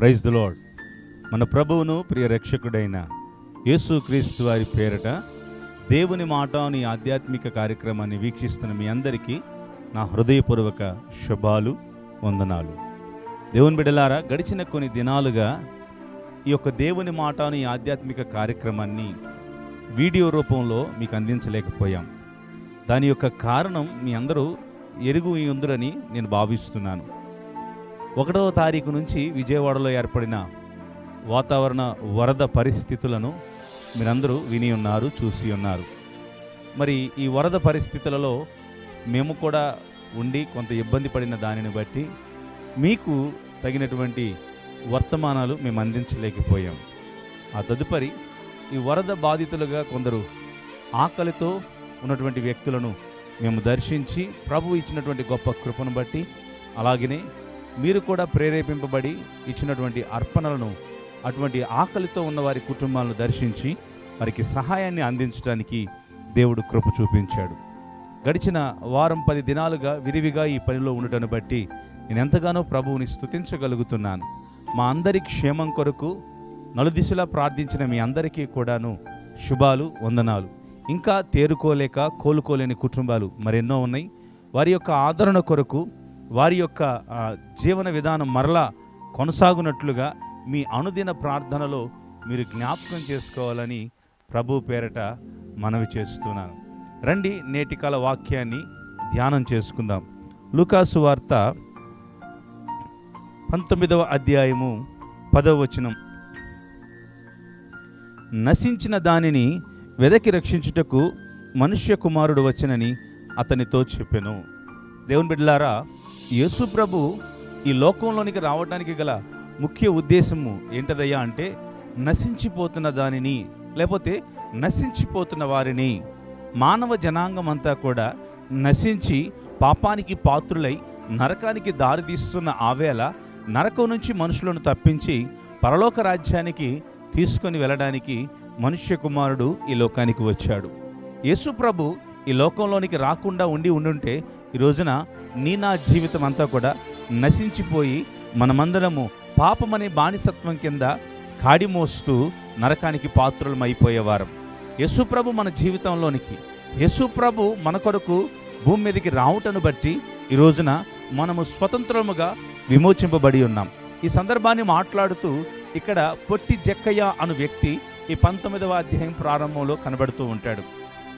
Praise the lord మన ప్రభువును ప్రియ రక్షకుడైన యేసుక్రీస్తు వారి పేరట దేవుని మాట అనే ఆధ్యాత్మిక కార్యక్రమాన్ని వీక్షిస్తున్న మీ అందరికీ నా హృదయపూర్వక శుభాలు వందనాలు. దేవుని బిడలారా గడిచిన కొన్ని దినాలుగా ఈ యొక్క దేవుని మాట అనే ఆధ్యాత్మిక కార్యక్రమాన్ని వీడియో రూపంలో మీకు అందించలేకపోయాం. దాని యొక్క కారణం మీ అందరూ ఎరుగు ఉందరని నేను భావిస్తున్నాను. ఒకటవ తారీఖు నుంచి విజయవాడలో ఏర్పడిన వాతావరణ వరద పరిస్థితులను మీరందరూ విని ఉన్నారు చూసి ఉన్నారు. మరి ఈ వరద పరిస్థితులలో మేము కూడా ఉండి కొంత ఇబ్బంది పడిన దానిని బట్టి మీకు తగినటువంటి వర్తమానాలు మేము అందించలేకపోయాం. ఆ తదుపరి ఈ వరద బాధితులుగా కొందరు ఆకలితో ఉన్నటువంటి వ్యక్తులను మేము దర్శించి ప్రభు ఇచ్చినటువంటి గొప్ప కృపను బట్టి అలాగనే మీరు కూడా ప్రేరేపింపబడి ఇచ్చినటువంటి అర్పణలను అటువంటి ఆకలితో ఉన్న వారి కుటుంబాలను దర్శించి వారికి సహాయాన్ని అందించడానికి దేవుడు కృప చూపించాడు. గడిచిన వారం పది దినాలుగా విరివిగా ఈ పనిలో ఉండటాన్ని బట్టి నేను ఎంతగానో ప్రభువుని స్తుతించగలుగుతున్నాను. మా అందరి క్షేమం కొరకు నలుదిశలా ప్రార్థించిన మీ అందరికీ కూడాను శుభాలు వందనాలు. ఇంకా తేరుకోలేక కోలుకోలేని కుటుంబాలు మరెన్నో ఉన్నాయి. వారి యొక్క ఆదరణ కొరకు వారి యొక్క జీవన విధానం మరలా కొనసాగునట్లుగా మీ అనుదిన ప్రార్థనలో మీరు జ్ఞాపకం చేసుకోవాలని ప్రభు పేరట మనవి చేస్తున్నాను. రండి నేటికాల వాక్యాన్ని ధ్యానం చేసుకుందాం. లుకాసు వార్త పంతొమ్మిదవ అధ్యాయము పదవ వచనం. నశించిన దానిని వెదకి రక్షించుటకు మనుష్య కుమారుడు వచ్చనని అతనితో చెప్పెను. దేవుని బిడ్డలారా యేసు ప్రభు ఈ లోకంలోనికి రావడానికి గల ముఖ్య ఉద్దేశము ఏంటదయ్యా అంటే నశించిపోతున్న దానిని లేకపోతే నశించిపోతున్న వారిని మానవ జనాంగం అంతా కూడా నశించి పాపానికి పాత్రులై నరకానికి దారితీస్తున్న ఆవేళ నరకం నుంచి మనుషులను తప్పించి పరలోక రాజ్యానికి తీసుకొని వెళ్ళడానికి మనుష్య కుమారుడు ఈ లోకానికి వచ్చాడు. యేసు ప్రభు ఈ లోకంలోనికి రాకుండా ఉండి ఉండుంటే ఈ రోజున నీ నా జీవితం అంతా కూడా నశించిపోయి మనమందరము పాపమనే బానిసత్వం కింద కాడిమోస్తూ నరకానికి పాత్రులం అయిపోయేవారం యశుప్రభు మన జీవితంలోనికి యశుప్రభు మన కొరకు భూమి మీదకి రావుటను బట్టి ఈ రోజున మనము స్వతంత్రముగా విమోచింపబడి ఉన్నాం. ఈ సందర్భాన్ని మాట్లాడుతూ ఇక్కడ పొట్టి జక్కయ్య అను వ్యక్తి ఈ పంతొమ్మిదవ అధ్యాయం ప్రారంభంలో కనబడుతూ ఉంటాడు.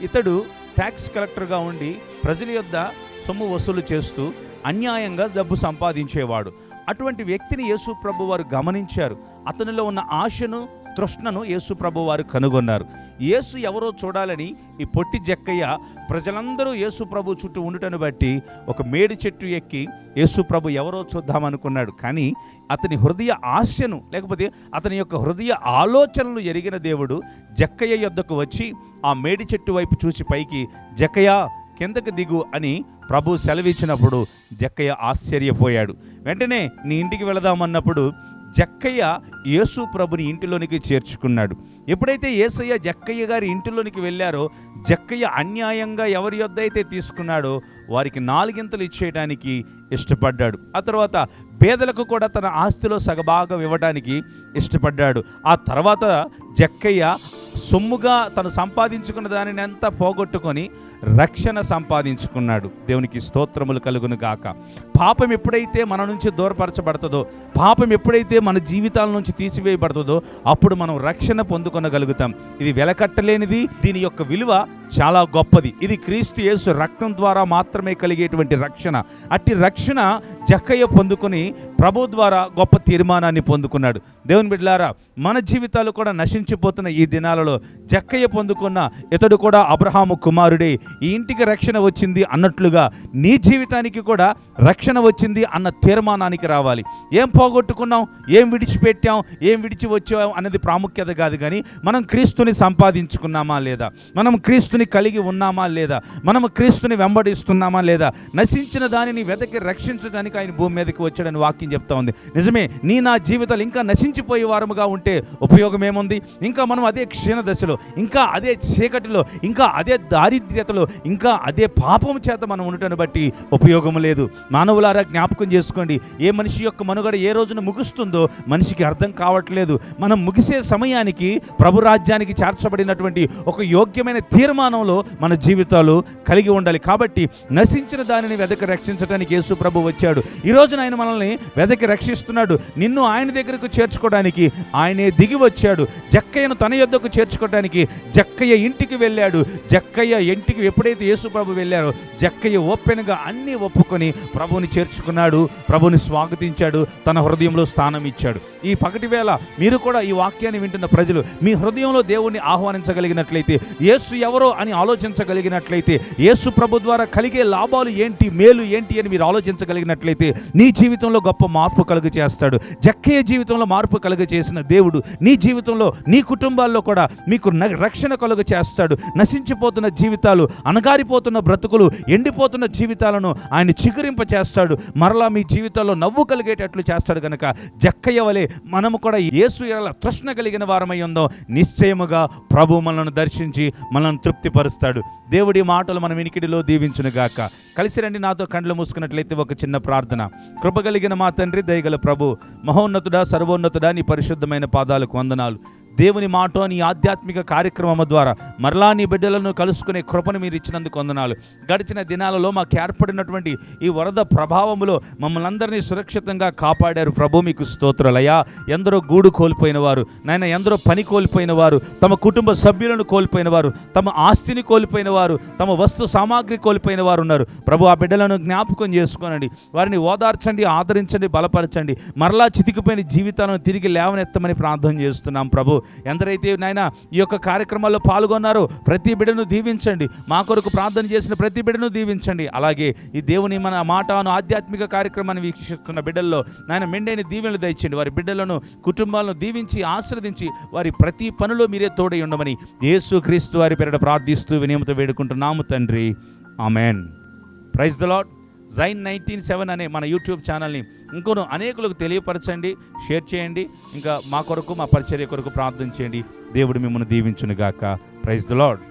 ఇతడు ట్యాక్స్ కలెక్టర్గా ఉండి ప్రజల యొద్ద సొమ్ము వసూలు చేస్తూ అన్యాయంగా డబ్బు సంపాదించేవాడు. అటువంటి వ్యక్తిని యేసు ప్రభు వారు గమనించారు. అతనిలో ఉన్న ఆశను తృష్ణను యేసు ప్రభు వారు కనుగొన్నారు. యేసు ఎవరో చూడాలని ఈ పొట్టి జక్కయ్య ప్రజలందరూ యేసు ప్రభు చుట్టూ ఉండుటను బట్టి ఒక మేడి చెట్టు ఎక్కి యేసు ప్రభు ఎవరో చూద్దామనుకున్నాడు. కానీ అతని హృదయ ఆశను లేకపోతే అతని యొక్క హృదయ ఆలోచనలు ఎరిగిన దేవుడు జక్కయ్య యొద్దకు వచ్చి ఆ మేడి చెట్టు వైపు చూసి పైకి జక్కయ్య కిందకి దిగు అని ప్రభు సెలవిచ్చినప్పుడు జక్కయ్య ఆశ్చర్యపోయాడు. వెంటనే నీ ఇంటికి వెళదామన్నప్పుడు జక్కయ్య యేసు ప్రభుని ఇంటిలోనికి చేర్చుకున్నాడు. ఎప్పుడైతే యేసయ్య జక్కయ్య గారి ఇంటిలోనికి వెళ్ళారో జక్కయ్య అన్యాయంగా ఎవరి యొద్ద అయితే తీసుకున్నాడో వారికి నాలుగింతలు ఇచ్చేయడానికి ఇష్టపడ్డాడు. ఆ తర్వాత పేదలకు కూడా తన ఆస్తిలో సగభాగం ఇవ్వడానికి ఇష్టపడ్డాడు. ఆ తర్వాత జక్కయ్య సొమ్ముగా తను సంపాదించుకున్న దానిని అంతా పోగొట్టుకొని రక్షణ సంపాదించుకున్నాడు. దేవునికి స్తోత్రములు కలుగును గాక. పాపం ఎప్పుడైతే మన నుంచి దూరపరచబడుతుందో పాపం ఎప్పుడైతే మన జీవితాల నుంచి తీసివేయబడుతుందో అప్పుడు మనం రక్షణ పొందుకొనగలుగుతాం. ఇది వెలకట్టలేనిది దీని యొక్క విలువ చాలా గొప్పది. ఇది క్రీస్తు యేసు రక్తం ద్వారా మాత్రమే కలిగేటువంటి రక్షణ. అట్టి రక్షణ జక్కయ్య పొందుకొని ప్రభు ద్వారా గొప్ప తీర్మానాన్ని పొందుకున్నాడు. దేవుని బిడ్డలారా మన జీవితాలు కూడా నశించిపోతున్న ఈ దినాలలో జక్కయ్య పొందుకున్న ఇతడు కూడా అబ్రహాము కుమారుడే. ఈ ఇంటికి రక్షణ వచ్చింది అన్నట్లుగా నీ జీవితానికి కూడా రక్షణ వచ్చింది అన్న తీర్మానానికి రావాలి. ఏం పోగొట్టుకున్నాం? ఏం విడిచిపెట్టాం? ఏం విడిచి వచ్చాం అనేది ప్రాముఖ్యత కాదు కానీ మనం క్రీస్తుని సంపాదించుకున్నామా లేదా? మనం క్రీస్తుని కలిగి ఉన్నామా లేదా? మనం క్రీస్తుని వెంబడిస్తున్నామా లేదా? నశించిన దానిని వెతకి రక్షించడానికి ఆయన భూమి మీదకి వచ్చాడని వాక్యం చెప్తా ఉంది. నిజమే నీ నా జీవితాలు ఇంకా నశించిపోయే వారముగా ఉంటే ఉపయోగం ఏముంది? ఇంకా మనం అదే క్షీణ దశలో ఇంకా అదే చీకటిలో ఇంకా అదే దారిద్ర్యతలో స్థితిలో ఇంకా అదే పాపం చేత మనం ఉండటాన్ని బట్టి ఉపయోగం లేదు. మానవులారా జ్ఞాపకం చేసుకోండి. ఏ మనిషి యొక్క మనుగడ ఏ రోజున ముగుస్తుందో మనిషికి అర్థం కావట్లేదు. మనం ముగిసే సమయానికి ప్రభు రాజ్యానికి చేర్చబడినటువంటి ఒక యోగ్యమైన తీర్మానంలో మన జీవితాలు కలిగి ఉండాలి. కాబట్టి నశించిన దానిని వెదక రక్షించడానికి యేసు ప్రభు వచ్చాడు. ఈ రోజున ఆయన మనల్ని వెదకి రక్షిస్తున్నాడు. నిన్ను ఆయన దగ్గరకు చేర్చుకోవడానికి ఆయనే దిగి వచ్చాడు. జక్కయ్యను తన యొద్దకు చేర్చుకోవడానికి జక్కయ్య ఇంటికి వెళ్ళాడు. జక్కయ్య ఇంటికి ఎప్పుడైతే యేసు ప్రభు వెళ్ళారో జక్కయ్య ఓపెన్గా అన్నీ ఒప్పుకొని ప్రభుని చేర్చుకున్నాడు ప్రభుని స్వాగతించాడు తన హృదయంలో స్థానం ఇచ్చాడు. ఈ పగటి వేళ మీరు కూడా ఈ వాక్యాన్ని వింటున్న ప్రజలు మీ హృదయంలో దేవుణ్ణి ఆహ్వానించగలిగినట్లయితే యేసు ఎవరో అని ఆలోచించగలిగినట్లయితే యేసు ప్రభు ద్వారా కలిగే లాభాలు ఏంటి మేలు ఏంటి అని మీరు ఆలోచించగలిగినట్లయితే నీ జీవితంలో గొప్ప మార్పు కలుగు చేస్తాడు. జక్కయ్య జీవితంలో మార్పు కలుగ చేసిన దేవుడు నీ జీవితంలో నీ కుటుంబాల్లో కూడా మీకు న- రక్షణ కలుగ చేస్తాడు. నశించిపోతున్న జీవితాలు అనగారిపోతున్న బ్రతుకులు ఎండిపోతున్న జీవితాలను ఆయన చిగురింప చేస్తాడు మరలా మీ జీవితాల్లో నవ్వు కలిగేటట్లు చేస్తాడు కనుక జక్కయ్య వలె మనము కూడా యేసు ఎలా తృష్ణ కలిగిన వారమై ఉందో. నిశ్చయముగా ప్రభు మనల్ని దర్శించి మనల్ని తృప్తిపరుస్తాడు. దేవుడి మాటలు మన వినికిడిలో దీవించునుగాక. కలిసి రండి నాతో కండ్లు మూసుకున్నట్లయితే ఒక చిన్న ప్రార్థన. కృప కలిగిన మా తండ్రి దయగల ప్రభు మహోన్నతుడా సర్వోన్నతుడా నీ పరిశుద్ధమైన పాదాలకు వందనాలు. దేవుని మాట నీ ఆధ్యాత్మిక కార్యక్రమం ద్వారా మరలా నీ బిడ్డలను కలుసుకునే కృపను మీరు ఇచ్చినందుకు వందనాలు. గడిచిన దినాలలో మాకు ఏర్పడినటువంటి ఈ వరద ప్రభావములో మమ్మల్ని అందరినీ సురక్షితంగా కాపాడారు ప్రభు మీకు స్తోత్రాలయ్యా. ఎందరో గూడు కోల్పోయిన వారు నాయన ఎందరో పని కోల్పోయిన వారు తమ కుటుంబ సభ్యులను కోల్పోయిన వారు తమ ఆస్తిని కోల్పోయిన వారు తమ వస్తు సామాగ్రి కోల్పోయిన వారు ఉన్నారు. ప్రభు ఆ బిడ్డలను జ్ఞాపకం చేసుకోనండి. వారిని ఓదార్చండి ఆదరించండి బలపరచండి. మరలా చితికిపోయిన జీవితాలను తిరిగి లేవనెత్తమని ప్రార్థన చేస్తున్నాం ప్రభు. ఎందరైతే నాయన ఈ యొక్క కార్యక్రమాల్లో పాల్గొన్నారో ప్రతి బిడ్డను దీవించండి. మా కొరకు ప్రార్థన చేసిన ప్రతి బిడ్డను దీవించండి. అలాగే ఈ దేవుని మన మాటను ఆధ్యాత్మిక కార్యక్రమాన్ని వీక్షిస్తున్న బిడ్డల్లో నాయన మెండైన దీవెనలు దయచండి వారి బిడ్డలను కుటుంబాలను దీవించి ఆశ్రదించి వారి ప్రతి పనిలో మీరే తోడై ఉండమని యేసు క్రీస్తు వారి పేరిట ప్రార్థిస్తూ వినియమతో వేడుకుంటున్నాము తండ్రి. ఆమెన్. ప్రైజ్ ద లాడ్ జైన్ నైన్టీన్ సెవెన్ అనే మన యూట్యూబ్ ఛానల్ని ఇంకొను అనేకులకు తెలియపరచండి షేర్ చేయండి ఇంకా మా కొరకు మా పరిచర్య కొరకు ప్రార్థన చేయండి. దేవుడు మిమ్మల్ని దీవించునుగాక. Praise the lord